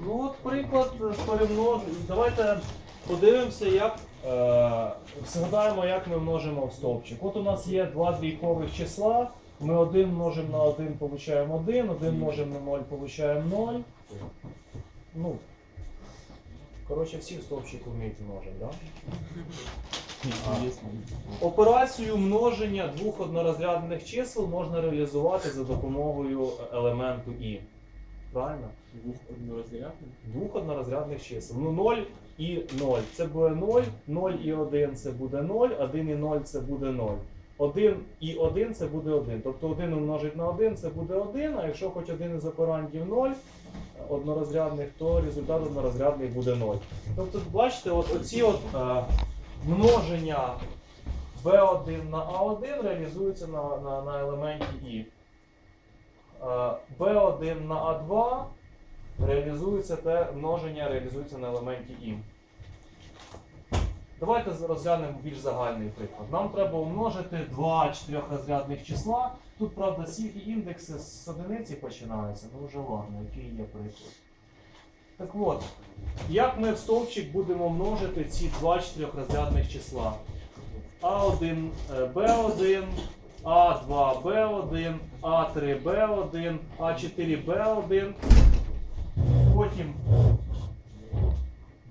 Ну от приклад перемноження. Давайте подивимося, як е, згадаємо, як ми множимо в стовпчик. От у нас є два двійкових числа. Ми один множимо на один, получаємо 1, один множимо на 0, получаємо 0. Ну, коротше, всі в стовпчику вміють множити, да? Операцію множення двох однорозрядних чисел можна реалізувати за допомогою елементу і. Правильно? Двух однорозрядних. Двох однорозрядних чисел. Ну 0 і 0. Це буде 0, 0 і 1 це буде 0, 1 і 0 це буде 0. 1 і 1 це буде 1. Тобто 1 умножить на 1 це буде 1, а якщо хоч один із операндів 0 однорозрядних, то результат однорозрядний буде 0. Тобто, бачите, от оці от, е, множення B1 на A1 реалізуються на, на, на елементі І. Е, B1 на A2 реалізується те множення реалізується на елементі І. Давайте розглянемо більш загальний приклад. Нам треба умножити два чотирьохрозрядних числа. Тут, правда, всі індекси з одиниці починаються, ну вже ладно, який є приклад. Так от, як ми в стовпчик будемо множити ці два чотирьохрозрядних числа? А1, е, Б1, А2, Б1, А3, Б1, А4, Б1, потім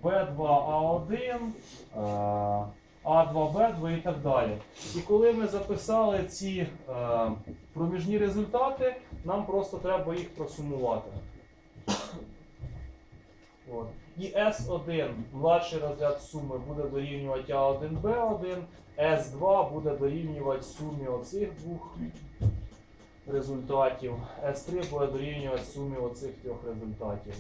B2A1, А2Б2 і так далі. І коли ми записали ці е, проміжні результати, нам просто треба їх просумувати. От. І S1, младший розряд суми, буде дорівнювати А1Б1, S2 буде дорівнювати сумі оцих двох результатів, S3 буде дорівнювати сумі оцих трьох результатів.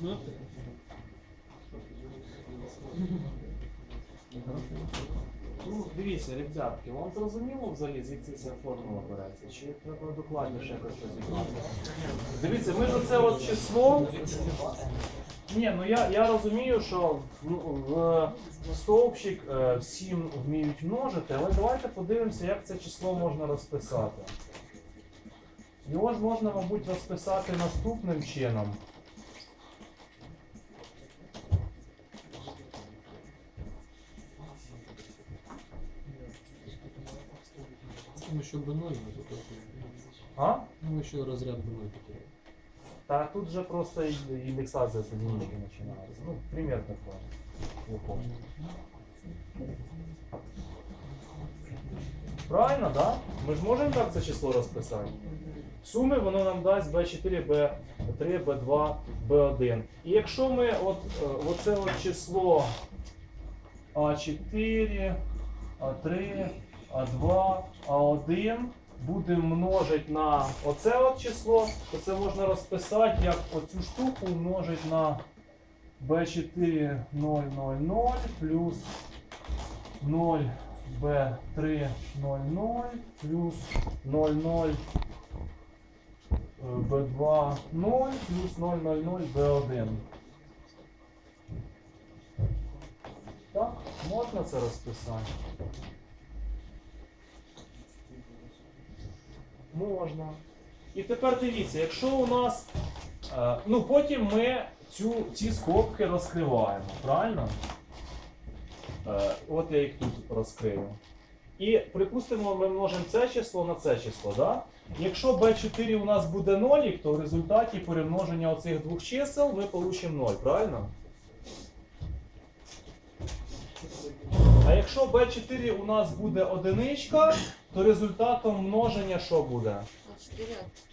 Знаєте? Ну, дивіться, ребятки, вам зрозуміло взагалі, звідси ця формула береться? Чи треба докладніше якось розібрати? Дивіться, ми ж оце от число. Ні, ну я, я розумію, що ну, в стовпчик е, всі вміють множити, але давайте подивимося, як це число можна розписати. Його ж можна, мабуть, розписати наступним чином. Ну, еще бы ноль надо только. А? Ну, еще разряд бы ноль потерял. Та тут же просто індексація з одинички починається. Ну, пример такой. Виходить. Правильно, да? Ми ж можемо так це число розписати. В сумі воно нам дасть B4, B3, B2, B1. І якщо ми от, е, оце от число А4, А3, А2, А1 будемо множити на оце от число, то це можна розписати як оцю штуку множить на B4 0, 0, 0 плюс 0 B3 0, 0 плюс 0, 0 B2 0 плюс 0, 0, 0 B1. Так, можна це розписати? Можна. І тепер дивіться, якщо у нас. Е, ну потім ми цю, ці скобки розкриваємо, правильно? Е, от я їх тут розкрию. І припустимо, ми множимо це число на це число. Да? Якщо b4 у нас буде 0, то в результаті перемноження оцих двох чисел ми получимо 0, правильно? А якщо b4 у нас буде одиничка, то результатом множення що буде?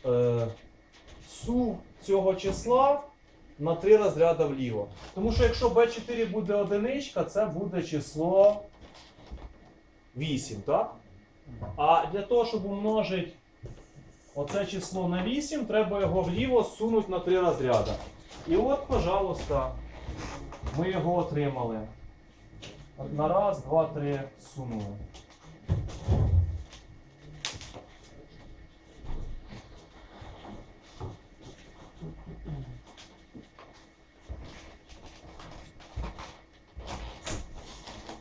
Е, су цього числа на 3 розряди вліво. Тому що якщо b4 буде одиничка, це буде число 8, так? А для того, щоб умножити оце число на 8, треба його вліво сунути на 3 розряди. І от, пожалуйста, ми його отримали. От На раз, два, три сунули.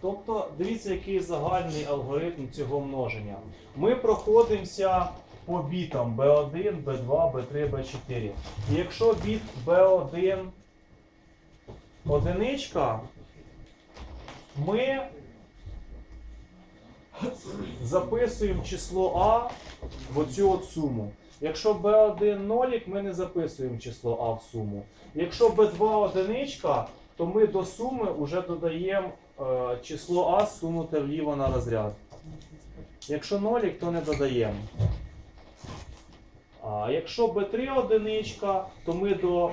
Тобто, дивіться, який загальний алгоритм цього множення. Ми проходимося по бітам B1, B2, B3, B4. І якщо біт B1 одиничка, ми записуємо число А в оцю от суму. Якщо B1 нолік, ми не записуємо число А в суму. Якщо B2 одиничка, то ми до суми вже додаємо число А сунуте вліво на розряд. Якщо нолік, то не додаємо. А якщо B3 одиничка, то ми до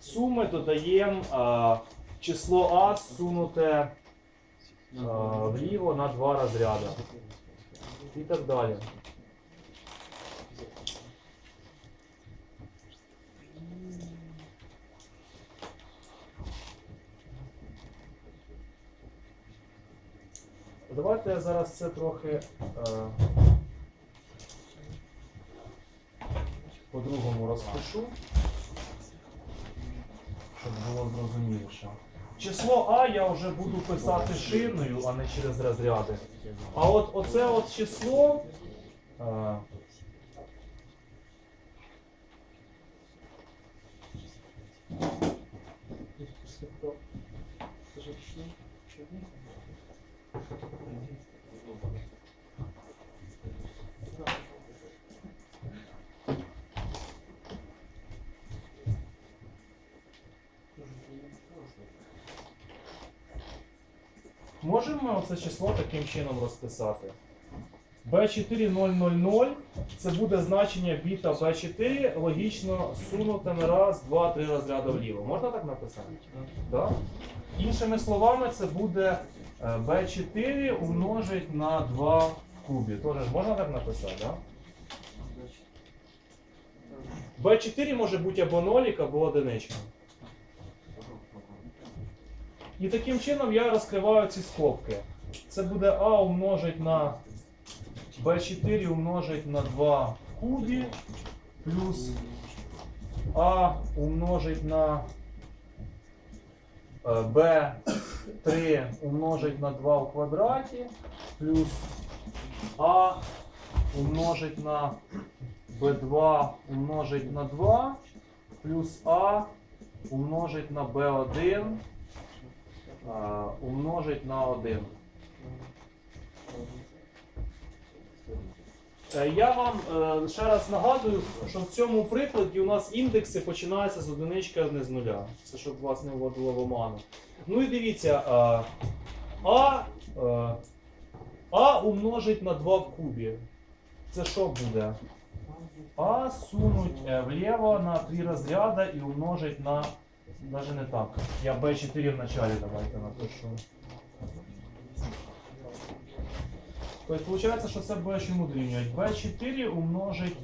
суми додаємо е, число А сунуте е, вліво на два розряди. І так далі. Давайте я зараз це трохи е, по-другому розпишу, щоб було зрозуміліше. Число А я вже буду писати шиною, а не через розряди. А от оце от число. Е, Можемо ми оце число таким чином розписати? B4000 це буде значення біта B4 логічно сунуте на раз, два, три розряди вліво. Можна так написати? Да? Іншими словами, це буде B4 умножить на 2 в кубі. Тоже ж можна так написати, да? B4 може бути або нолік, або одиничка. І таким чином я розкриваю ці скобки. Це буде А умножить на B4 умножить на 2 в кубі, плюс А умножить на е, B3 умножить на 2 в квадраті, плюс А умножить на B2 умножить на 2, плюс А умножить на B1 умножить на 1. Е, Я вам е, ще раз нагадую, що в цьому прикладі у нас індекси починаються з одинички, а не з нуля. Це щоб вас не вводило в оману. Ну і дивіться, е, а, е, а умножить на 2 в кубі. Це що буде? А сунуть е, вліво на 3 розряда і умножить на. Даже не так. Я B4 в начале давайте напишу. Тобто виходить, що це буде чому дорівнювати? B4 умножить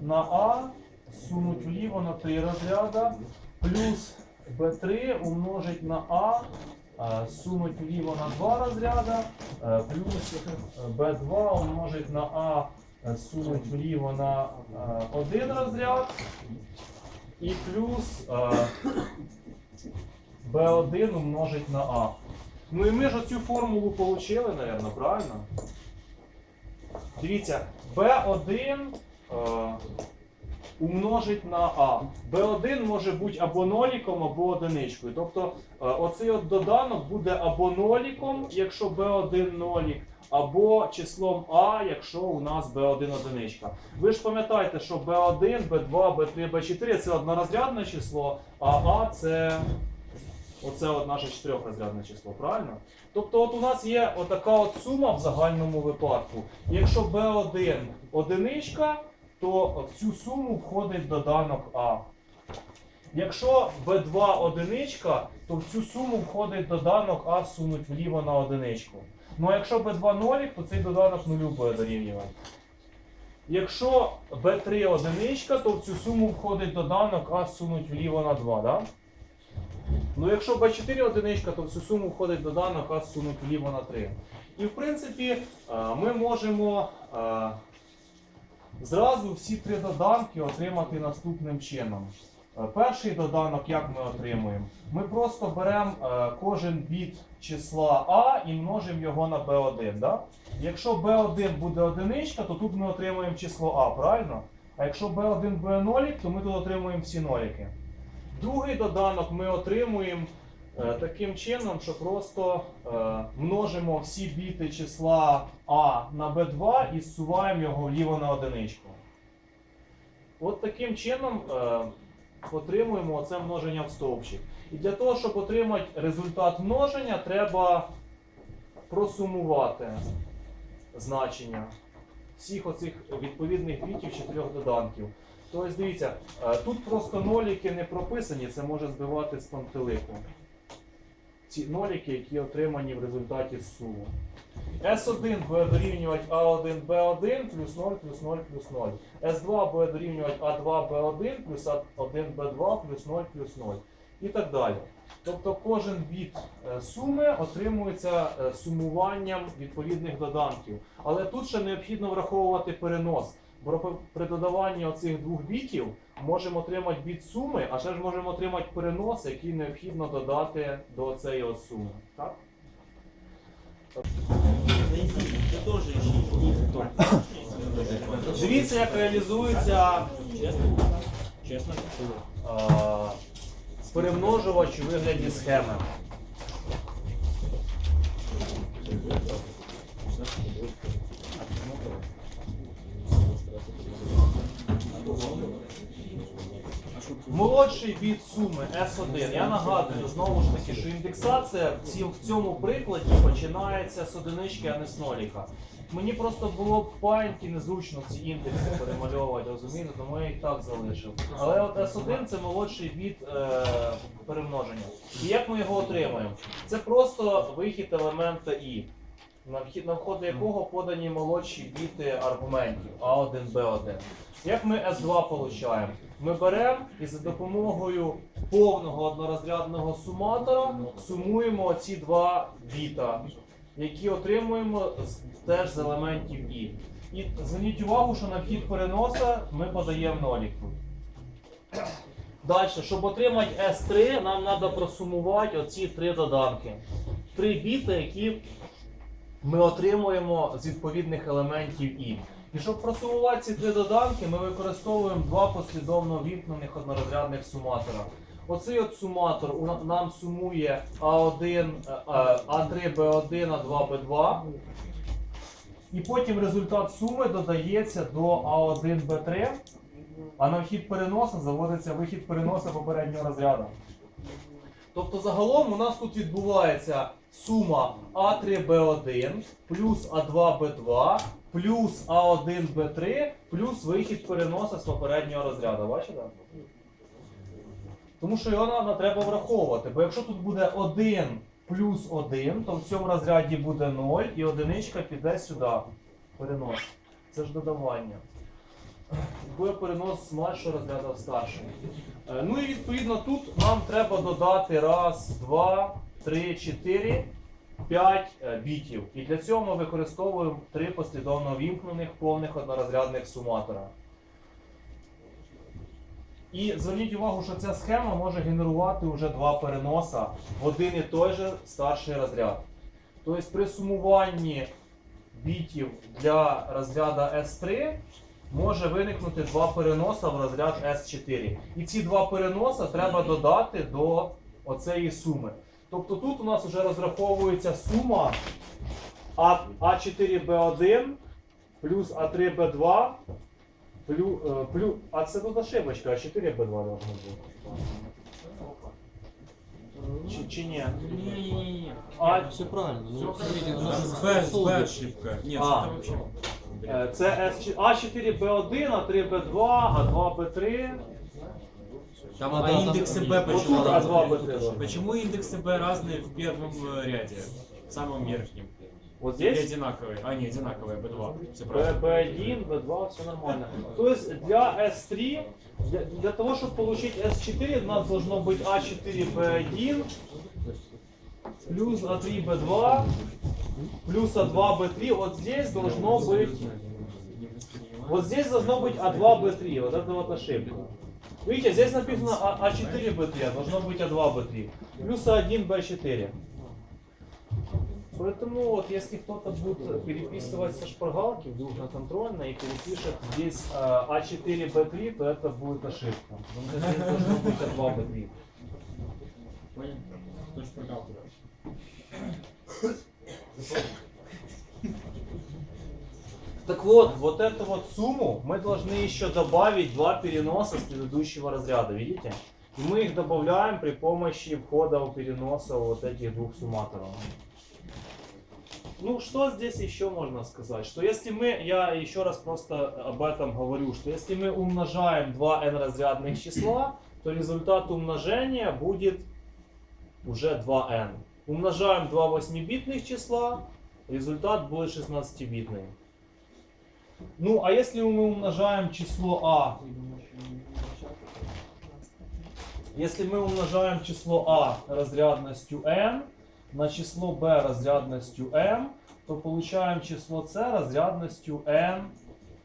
на А, сунуть вліво на 3 розряда, плюс B3 умножить на А, а, сунуть вліво на 2 розряда, е, плюс B2 умножить на А, е, сунуть вліво на 1 розряд, і плюс е, B1 умножить на А. Ну і ми ж оцю формулу отримали, мабуть, правильно? Дивіться, B1 е, умножить на А. B1 може бути або ноліком, або одиничкою. Тобто е, оцей от доданок буде або ноліком, якщо B1 нолік, або числом А, якщо у нас B1 одиничка. Ви ж пам'ятаєте, що B1, B2, B3, B4 це однорозрядне число, а А це оце от наше чотирьохрозрядне число, правильно? Тобто от у нас є отака от сума в загальному випадку. Якщо B1 одиничка, то в цю суму входить доданок А. Якщо B2 одиничка, то в цю суму входить доданок А сунуть вліво на одиничку. Ну а якщо B2 нолік, то цей доданок нулю буде дорівнювати. Якщо B3 одиничка, то в цю суму входить доданок, а сунуть вліво на 2, да? Ну якщо B4 одиничка, то в цю суму входить доданок, а сунуть вліво на 3. І в принципі е, ми можемо е, зразу всі три доданки отримати наступним чином. Е, Перший доданок, як ми отримуємо? Ми просто беремо кожен біт числа А і множимо його на B1. Да? Якщо B1 буде одиничка, то тут ми отримуємо число А, правильно? А якщо B1 буде нолік, то ми тут отримуємо всі ноліки. Другий доданок ми отримуємо е, таким чином, що просто е, множимо всі біти числа А на B2 і зсуваємо його вліво на одиничку. От таким чином е, отримуємо оце множення в стовпчик. І для того, щоб отримати результат множення, треба просумувати значення всіх оцих відповідних бітів чотирьох доданків. Тобто, дивіться, е, тут просто ноліки не прописані, це може збивати з пантелику. Ці ноліки, які отримані в результаті суму. S1 буде дорівнювати A1 B1 плюс 0 плюс 0 плюс 0. S2 буде дорівнювати A2 B1 плюс A1 B2 плюс 0 плюс 0. І так далі. Тобто кожен біт е, суми отримується е, сумуванням відповідних доданків. Але тут ще необхідно враховувати перенос. При- додаванні оцих двох бітів можемо отримати біт суми, а ще ж можемо отримати перенос, який необхідно додати до цієї суми. Так? Дивіться, як реалізується Чесно? перемножувач у вигляді схеми. Молодший від суми S1. Я нагадую знову ж таки, що індексація в цьому прикладі починається з одинички, а не з ноліка. Мені просто було б пам'яті незручно ці індекси перемальовувати, розумієте, тому я їх так залишив. Але от S1 це молодший від е, перемноження. І як ми його отримаємо? Це просто вихід елемента І, на вхід на вход якого подані молодші біти аргументів А1, Б1. Як ми S2 получаємо? Ми беремо і за допомогою повного однорозрядного суматора сумуємо ці два біта, які отримуємо теж з елементів І. І зверніть увагу, що на вхід переноса ми подаємо нолік тут. Далі, щоб отримати S3, нам треба просумувати оці три доданки. Три біти, які ми отримуємо з відповідних елементів І. І щоб просумувати ці три доданки, ми використовуємо два послідовно вімкнених однорозрядних суматора. Оцей от суматор нам сумує А1, е, е, А3, Б1, А2, Б2. І потім результат суми додається до А1, Б3, а на вхід переноса заводиться вихід переноса попереднього розряду. Тобто загалом у нас тут відбувається сума А3Б1 плюс А2Б2 плюс А1Б3 плюс вихід переноса з попереднього розряду. Бачите? Тому що його нам треба враховувати. Бо якщо тут буде 1 плюс 1, то в цьому розряді буде 0 і одиничка піде сюди. Перенос. Це ж додавання. Буде перенос з младшого розряду в старший. Е, Ну і відповідно тут нам треба додати раз, два, три, чотири, п'ять е, бітів. І для цього ми використовуємо три послідовно вімкнених повних однорозрядних суматора. І зверніть увагу, що ця схема може генерувати вже два переноса в один і той же старший розряд. Тобто при сумуванні бітів для розряду S3 може виникнути два переноса в розряд S4. І ці два переноса треба додати до оцеї суми. Тобто тут у нас вже розраховується сума А- А4Б1 плюс А3Б2 плюс, плюс а це тут ошибочка, А4Б2 должно бути. Чи, чи ні? Ні-ні-ні. А, Все правильно. Ну, смотрите, у нас Б ошибка. Нет, А. это вообще... Е, Це S4, А4Б1, А3Б2, А2Б3. Там А, а да, там- индексы Вот тут почему А2 разные? Б3 должны. Почему индексы Б разные в первом э, ряде? В самом верхнем. Вот Или здесь одинаковые. А, не, одинаковые, B2. Все B, правильно. B1, B2, все нормально. То есть для S3, для, для того, чтобы получить S4, у нас должно быть А4, B1, плюс А3, B2, плюс А2, B3. Вот здесь должно быть, вот здесь должно быть А2, B3. Вот это вот ошибка. Видите, здесь написано А- А4, B3, а должно быть А2, B3. Плюс А1, B4. Поэтому вот если кто-то будет переписывать со шпаргалки вдруг на контрольной и перепишет здесь э, А4, Б3, то это будет ошибка. Потому что здесь должно быть А2, Б3. Понял? Точно прогалку Так вот, вот эту вот сумму мы должны еще добавить два переноса с предыдущего разряда, видите? И мы их добавляем при помощи входа у переноса вот этих двух сумматоров. Ну, что здесь еще можно сказать? Что если мы, я еще раз просто об этом говорю, что если мы умножаем два n разрядных числа, то результат умножения будет уже 2n. Умножаем два 8-битных числа, результат будет 16-битный. Ну, а если мы умножаем число а, если мы умножаем число а разрядностью n на число b разрядностью m, то получаем число c разрядностью n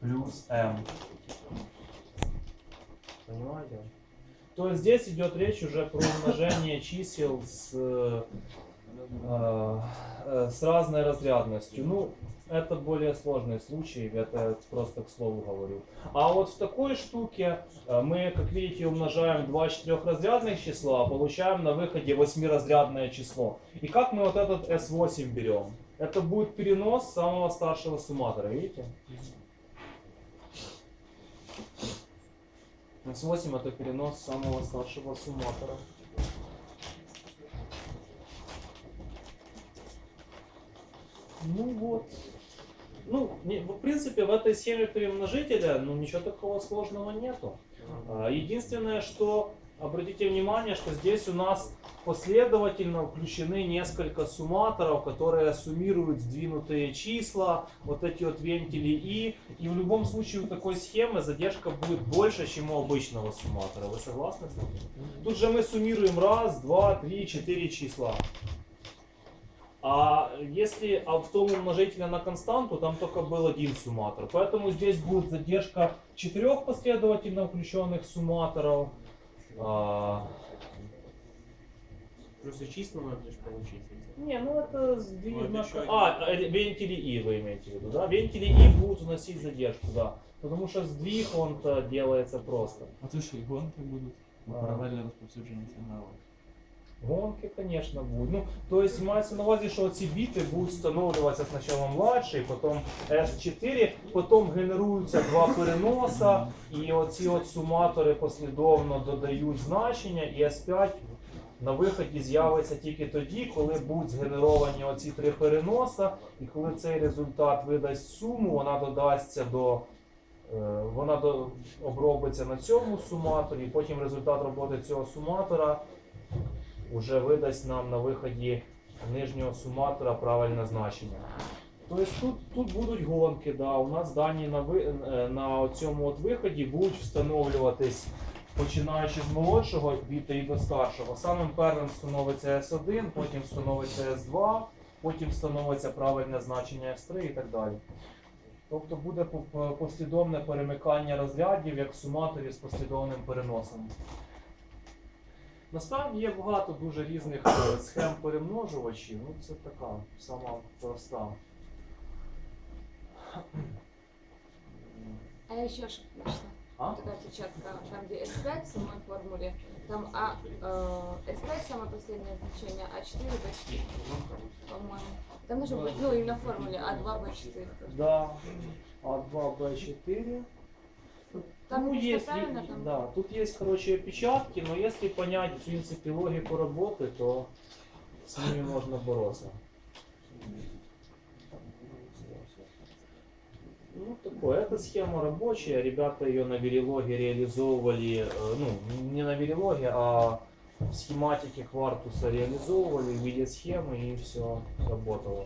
плюс m. Понимаете? То есть здесь идет речь уже про умножение чисел с, э, с разной разрядностью. Ну, это более сложный случай, это просто к слову говорю. А вот в такой штуке э, мы, как видите, умножаем два четырехразрядных числа, а получаем на выходе восьмиразрядное число. И как мы вот этот S8 берем? Это будет перенос самого старшего сумматора, видите? S8 это перенос самого старшего сумматора. Ну вот. Ну, не- в принципе, в этой схеме перемножителя, ну, ничего такого сложного нету. А, Единственное, что обратите внимание, что здесь у нас последовательно включены несколько сумматоров, которые суммируют сдвинутые числа, вот эти вот вентили и. И в любом случае у такой схемы задержка будет больше, чем у обычного сумматора. Вы согласны с этим? Тут же мы суммируем раз, два, три, четыре числа. А если а в том умножителе на константу, там только был один сумматор. Поэтому здесь будет задержка четырех последовательно включенных сумматоров. А, Плюс и числа надо лишь получить. не, ну это сдвиг Вот на- еще один. А, вентили И вы имеете в виду, да? Вентили И будут вносить задержку, да. Потому что сдвиг он-то делается просто. А то що і гонки будуть А. паралельне розповсюдження сигналу. Гонки, конечно, будут. Ну, то мається на увазі, що ці біти будуть встановлюватися спочатку младший, потім S4, потім генеруються два переноса, і оці от суматори послідовно додають значення, і S5 на виході з'явиться тільки тоді, коли будуть згенеровані оці три переноса, і коли цей результат видасть суму, вона додасться до. е, Вона до, обробиться на цьому суматорі, потім результат роботи цього суматора уже видасть нам на виході нижнього суматора правильне значення. Тобто тут, тут будуть гонки, да. у нас дані на, ви, е, на цьому от виході будуть встановлюватись, починаючи з молодшого біта і до старшого. Самим першим встановиться S1, потім встановиться S2, потім встановиться правильне значення S3 і так далі. Тобто буде по- по- послідовне перемикання розрядів як в суматорі з послідовним переносом. Насправді є багато дуже різних е, схем перемножувачів. Ну, це така сама проста. А я еще ошибку нашла. А? Такая там где S5 в самой формуле, там а, э, S5 самое последнее значение, А4, B4, по-моему. Там должно быть, ну, именно в формуле А2, B4. Да. А2, Б4. Ну, написано есть, правильно, и- там? да, тут есть, короче, опечатки, но если понять, в принципе, логику работы, то с ними можно бороться. Ну, такое, эта схема рабочая, ребята ее на Верилоге реализовывали, ну, не на Верилоге, а в схематике Квартуса реализовывали в виде схемы и все работало.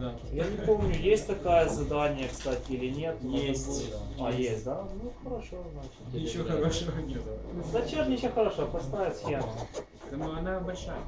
Да. Я не помню, есть такое задание, кстати, или нет. Есть. будет- А, есть, да? Ну, хорошо, значит. Ничего хорошего нет. Зачем ничего хорошего, простая схема. Ну, она большая.